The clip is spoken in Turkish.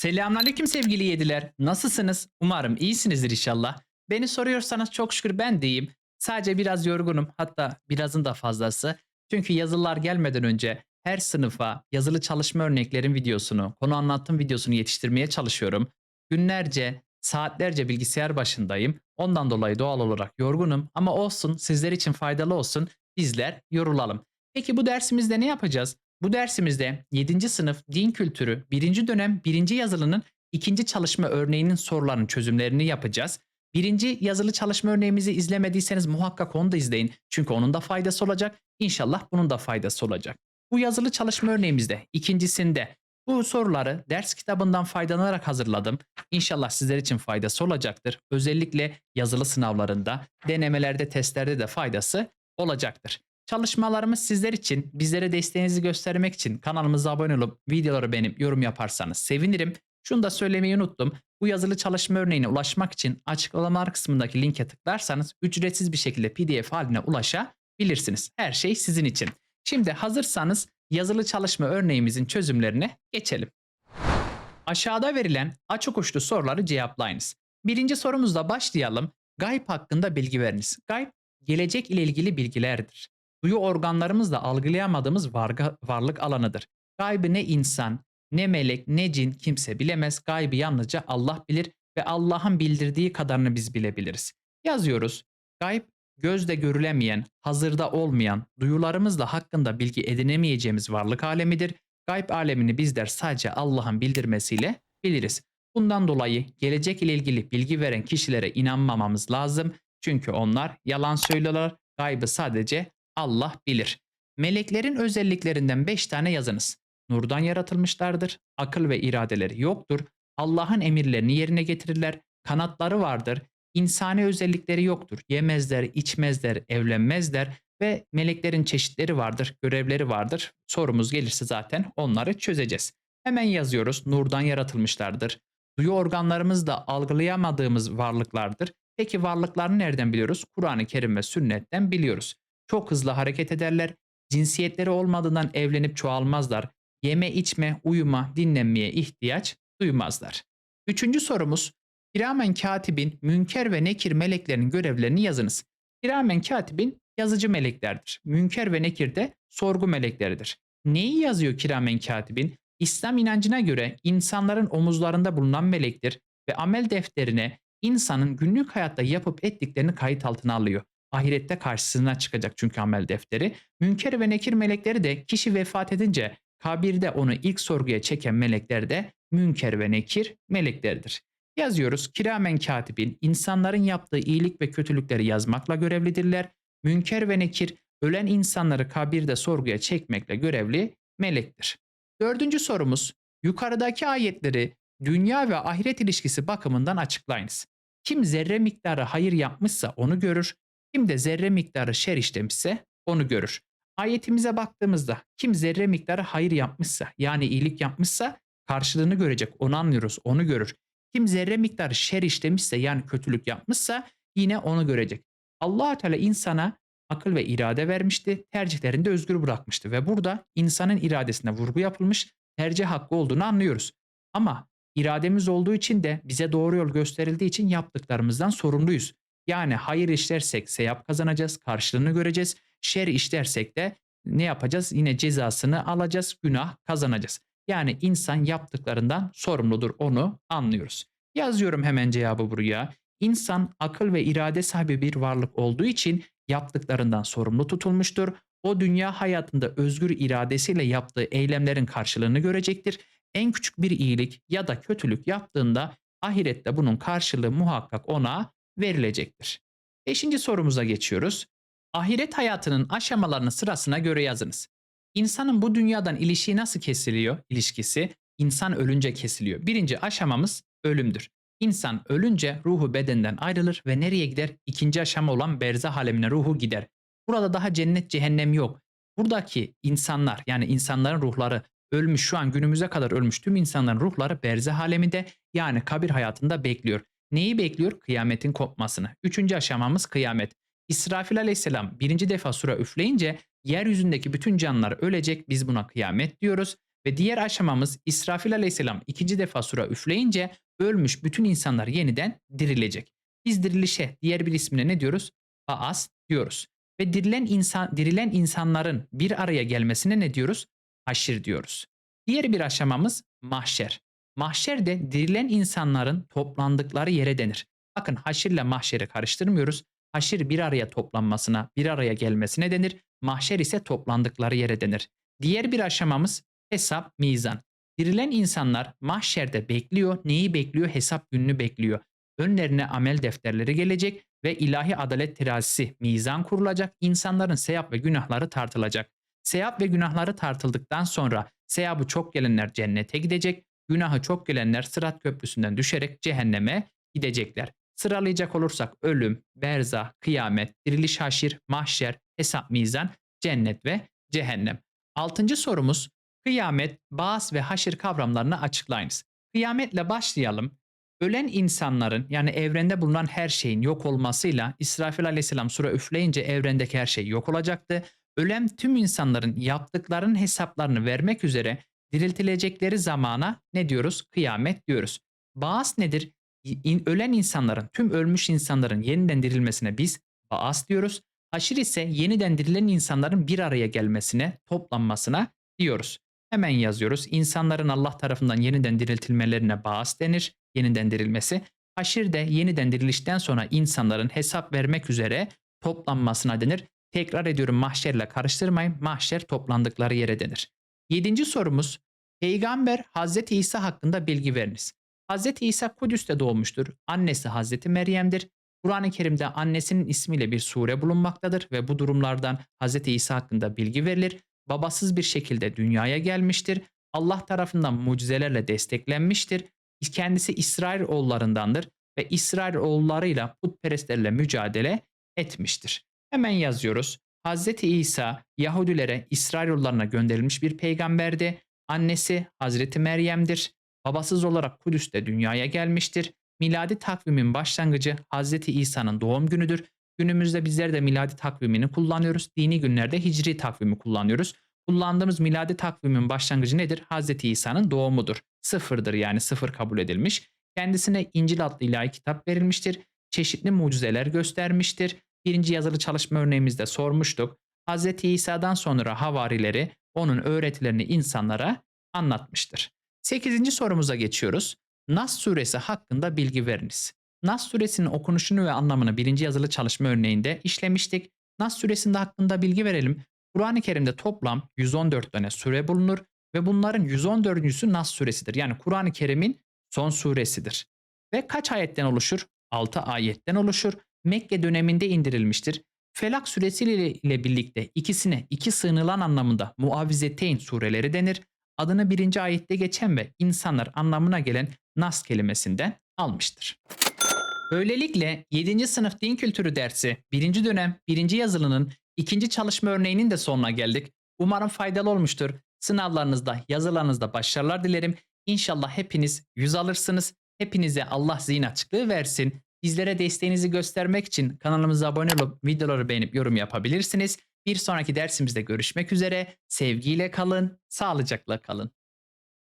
Selamünaleyküm sevgili yediler. Nasılsınız? Umarım iyisinizdir inşallah. Beni soruyorsanız çok şükür ben de iyiyim. Sadece biraz yorgunum. Hatta birazın da fazlası. Çünkü yazılılar gelmeden önce her sınıfa yazılı çalışma örneklerin videosunu, konu anlatım videosunu yetiştirmeye çalışıyorum. Günlerce, saatlerce bilgisayar başındayım. Ondan dolayı doğal olarak yorgunum ama olsun sizler için faydalı olsun. Bizler yorulalım. Peki bu dersimizde ne yapacağız? Bu dersimizde 7. sınıf din kültürü 1. dönem 1. yazılının ikinci çalışma örneğinin sorularının çözümlerini yapacağız. Birinci yazılı çalışma örneğimizi izlemediyseniz muhakkak onu da izleyin. Çünkü onun da faydası olacak. İnşallah bunun da faydası olacak. Bu yazılı çalışma örneğimizde ikincisinde bu soruları ders kitabından faydalanarak hazırladım. İnşallah sizler için faydası olacaktır. Özellikle yazılı sınavlarında, denemelerde, testlerde de faydası olacaktır. Çalışmalarımız sizler için, bizlere desteğinizi göstermek için kanalımıza abone olup videoları beğenip yorum yaparsanız sevinirim. Şunu da söylemeyi unuttum. Bu yazılı çalışma örneğine ulaşmak için açıklamalar kısmındaki linke tıklarsanız ücretsiz bir şekilde PDF haline ulaşabilirsiniz. Her şey sizin için. Şimdi hazırsanız yazılı çalışma örneğimizin çözümlerine geçelim. Aşağıda verilen açık uçlu soruları cevaplayınız. Birinci sorumuzla başlayalım. Gayb hakkında bilgi veriniz. Gayb, gelecek ile ilgili bilgilerdir. Duyu organlarımızla algılayamadığımız varga, varlık alanıdır. Gaybı ne insan, ne melek, ne cin kimse bilemez. Gaybı yalnızca Allah bilir ve Allah'ın bildirdiği kadarını biz bilebiliriz. Yazıyoruz. Gayb, gözle görülemeyen, hazırda olmayan, duyularımızla hakkında bilgi edinemeyeceğimiz varlık alemidir. Gayb alemini bizler sadece Allah'ın bildirmesiyle biliriz. Bundan dolayı gelecek ile ilgili bilgi veren kişilere inanmamamız lazım. Çünkü onlar yalan söylüyorlar. Gaybı sadece Allah bilir. Meleklerin özelliklerinden 5 tane yazınız. Nurdan yaratılmışlardır. Akıl ve iradeleri yoktur. Allah'ın emirlerini yerine getirirler. Kanatları vardır. İnsani özellikleri yoktur. Yemezler, içmezler, evlenmezler ve meleklerin çeşitleri vardır, görevleri vardır. Sorumuz gelirse zaten onları çözeceğiz. Hemen yazıyoruz. Nurdan yaratılmışlardır. Duyu organlarımızla algılayamadığımız varlıklardır. Peki varlıklarını nereden biliyoruz? Kur'an-ı Kerim ve sünnetten biliyoruz. Çok hızlı hareket ederler. Cinsiyetleri olmadığından evlenip çoğalmazlar. Yeme, içme, uyuma, dinlenmeye ihtiyaç duymazlar. Üçüncü sorumuz. Kiramen katibin münker ve nekir meleklerinin görevlerini yazınız. Kiramen katibin yazıcı meleklerdir. Münker ve nekir de sorgu melekleridir. Neyi yazıyor kiramen katibin? İslam inancına göre insanların omuzlarında bulunan melektir ve amel defterine insanın günlük hayatta yapıp ettiklerini kayıt altına alıyor. Ahirette karşısına çıkacak çünkü amel defteri. Münker ve nekir melekleri de kişi vefat edince kabirde onu ilk sorguya çeken melekler de münker ve nekir melekleridir. Yazıyoruz kiramen katibin insanların yaptığı iyilik ve kötülükleri yazmakla görevlidirler. Münker ve nekir ölen insanları kabirde sorguya çekmekle görevli melektir. Dördüncü sorumuz yukarıdaki ayetleri dünya ve ahiret ilişkisi bakımından açıklayınız. Kim zerre miktarı hayır yapmışsa onu görür, kim de zerre miktarı şer işlemişse onu görür. Ayetimize baktığımızda kim zerre miktarı hayır yapmışsa yani iyilik yapmışsa karşılığını görecek onu anlıyoruz onu görür. Kim zerre miktarı şer işlemişse yani kötülük yapmışsa yine onu görecek. allah Teala insana akıl ve irade vermişti. Tercihlerini de özgür bırakmıştı ve burada insanın iradesine vurgu yapılmış tercih hakkı olduğunu anlıyoruz. Ama irademiz olduğu için de bize doğru yol gösterildiği için yaptıklarımızdan sorumluyuz. Yani hayır işlersek sevap kazanacağız, karşılığını göreceğiz. Şer işlersek de ne yapacağız? Yine cezasını alacağız, günah kazanacağız. Yani insan yaptıklarından sorumludur onu anlıyoruz. Yazıyorum hemen cevabı buraya. İnsan akıl ve irade sahibi bir varlık olduğu için yaptıklarından sorumlu tutulmuştur. O dünya hayatında özgür iradesiyle yaptığı eylemlerin karşılığını görecektir. En küçük bir iyilik ya da kötülük yaptığında ahirette bunun karşılığı muhakkak ona verilecektir. Beşinci sorumuza geçiyoruz. Ahiret hayatının aşamalarını sırasına göre yazınız. İnsanın bu dünyadan ilişiği nasıl kesiliyor? İlişkisi insan ölünce kesiliyor. Birinci aşamamız ölümdür. İnsan ölünce ruhu bedenden ayrılır ve nereye gider? İkinci aşama olan berzah alemine ruhu gider. Burada daha cennet cehennem yok. Buradaki insanlar yani insanların ruhları ölmüş şu an günümüze kadar ölmüş tüm insanların ruhları berzah aleminde yani kabir hayatında bekliyor. Neyi bekliyor? Kıyametin kopmasını. Üçüncü aşamamız kıyamet. İsrafil aleyhisselam birinci defa sura üfleyince yeryüzündeki bütün canlılar ölecek biz buna kıyamet diyoruz. Ve diğer aşamamız İsrafil aleyhisselam ikinci defa sura üfleyince ölmüş bütün insanlar yeniden dirilecek. Biz dirilişe diğer bir ismine ne diyoruz? Baas diyoruz. Ve dirilen insan dirilen insanların bir araya gelmesine ne diyoruz? Haşir diyoruz. Diğer bir aşamamız mahşer. Mahşer de dirilen insanların toplandıkları yere denir. Bakın haşirle mahşeri karıştırmıyoruz. Haşir bir araya toplanmasına, bir araya gelmesine denir. Mahşer ise toplandıkları yere denir. Diğer bir aşamamız hesap, mizan. Dirilen insanlar mahşerde bekliyor. Neyi bekliyor? Hesap gününü bekliyor. Önlerine amel defterleri gelecek ve ilahi adalet terazisi mizan kurulacak. İnsanların sevap ve günahları tartılacak. Sevap ve günahları tartıldıktan sonra sevabı çok gelenler cennete gidecek. Günahı çok gelenler Sırat Köprüsü'nden düşerek cehenneme gidecekler. Sıralayacak olursak ölüm, berzah, kıyamet, diriliş haşir, mahşer, hesap mizan, cennet ve cehennem. Altıncı sorumuz kıyamet, bağız ve haşir kavramlarını açıklayınız. Kıyametle başlayalım. Ölen insanların yani evrende bulunan her şeyin yok olmasıyla İsrafil aleyhisselam sura üfleyince evrendeki her şey yok olacaktı. Ölen tüm insanların yaptıklarının hesaplarını vermek üzere diriltilecekleri zamana ne diyoruz? Kıyamet diyoruz. Baas nedir? Ölen insanların, tüm ölmüş insanların yeniden dirilmesine biz baas diyoruz. Haşir ise yeniden dirilen insanların bir araya gelmesine, toplanmasına diyoruz. Hemen yazıyoruz. İnsanların Allah tarafından yeniden diriltilmelerine baas denir. Yeniden dirilmesi. Haşir de yeniden dirilişten sonra insanların hesap vermek üzere toplanmasına denir. Tekrar ediyorum mahşerle karıştırmayın. Mahşer toplandıkları yere denir. Yedinci sorumuz. Peygamber Hazreti İsa hakkında bilgi veriniz. Hazreti İsa Kudüs'te doğmuştur. Annesi Hazreti Meryem'dir. Kur'an-ı Kerim'de annesinin ismiyle bir sure bulunmaktadır ve bu durumlardan Hazreti İsa hakkında bilgi verilir. Babasız bir şekilde dünyaya gelmiştir. Allah tarafından mucizelerle desteklenmiştir. Kendisi İsrail oğullarındandır ve İsrail oğullarıyla putperestlerle mücadele etmiştir. Hemen yazıyoruz. Hazreti İsa Yahudilere, İsrailoğullarına gönderilmiş bir peygamberdi. Annesi Hazreti Meryem'dir. Babasız olarak Kudüs'te dünyaya gelmiştir. Miladi takvimin başlangıcı Hazreti İsa'nın doğum günüdür. Günümüzde bizler de miladi takvimini kullanıyoruz. Dini günlerde hicri takvimi kullanıyoruz. Kullandığımız miladi takvimin başlangıcı nedir? Hazreti İsa'nın doğumudur. Sıfırdır yani sıfır kabul edilmiş. Kendisine İncil adlı ilahi kitap verilmiştir. Çeşitli mucizeler göstermiştir. Birinci yazılı çalışma örneğimizde sormuştuk. Hazreti İsa'dan sonra havarileri onun öğretilerini insanlara anlatmıştır. Sekizinci sorumuza geçiyoruz. Nas suresi hakkında bilgi veriniz. Nas suresinin okunuşunu ve anlamını birinci yazılı çalışma örneğinde işlemiştik. Nas suresinde hakkında bilgi verelim. Kur'an-ı Kerim'de toplam 114 tane sure bulunur ve bunların 114.sü Nas suresidir. Yani Kur'an-ı Kerim'in son suresidir. Ve kaç ayetten oluşur? 6 ayetten oluşur. Mekke döneminde indirilmiştir. Felak suresiyle ile birlikte ikisine iki sığınılan anlamında muavizeteyn sureleri denir. Adını birinci ayette geçen ve insanlar anlamına gelen nas kelimesinden almıştır. Böylelikle 7. sınıf din kültürü dersi 1. dönem 1. yazılının ikinci çalışma örneğinin de sonuna geldik. Umarım faydalı olmuştur. Sınavlarınızda, yazılarınızda başarılar dilerim. İnşallah hepiniz yüz alırsınız. Hepinize Allah zihin açıklığı versin. Bizlere desteğinizi göstermek için kanalımıza abone olup videoları beğenip yorum yapabilirsiniz. Bir sonraki dersimizde görüşmek üzere. Sevgiyle kalın, sağlıcakla kalın.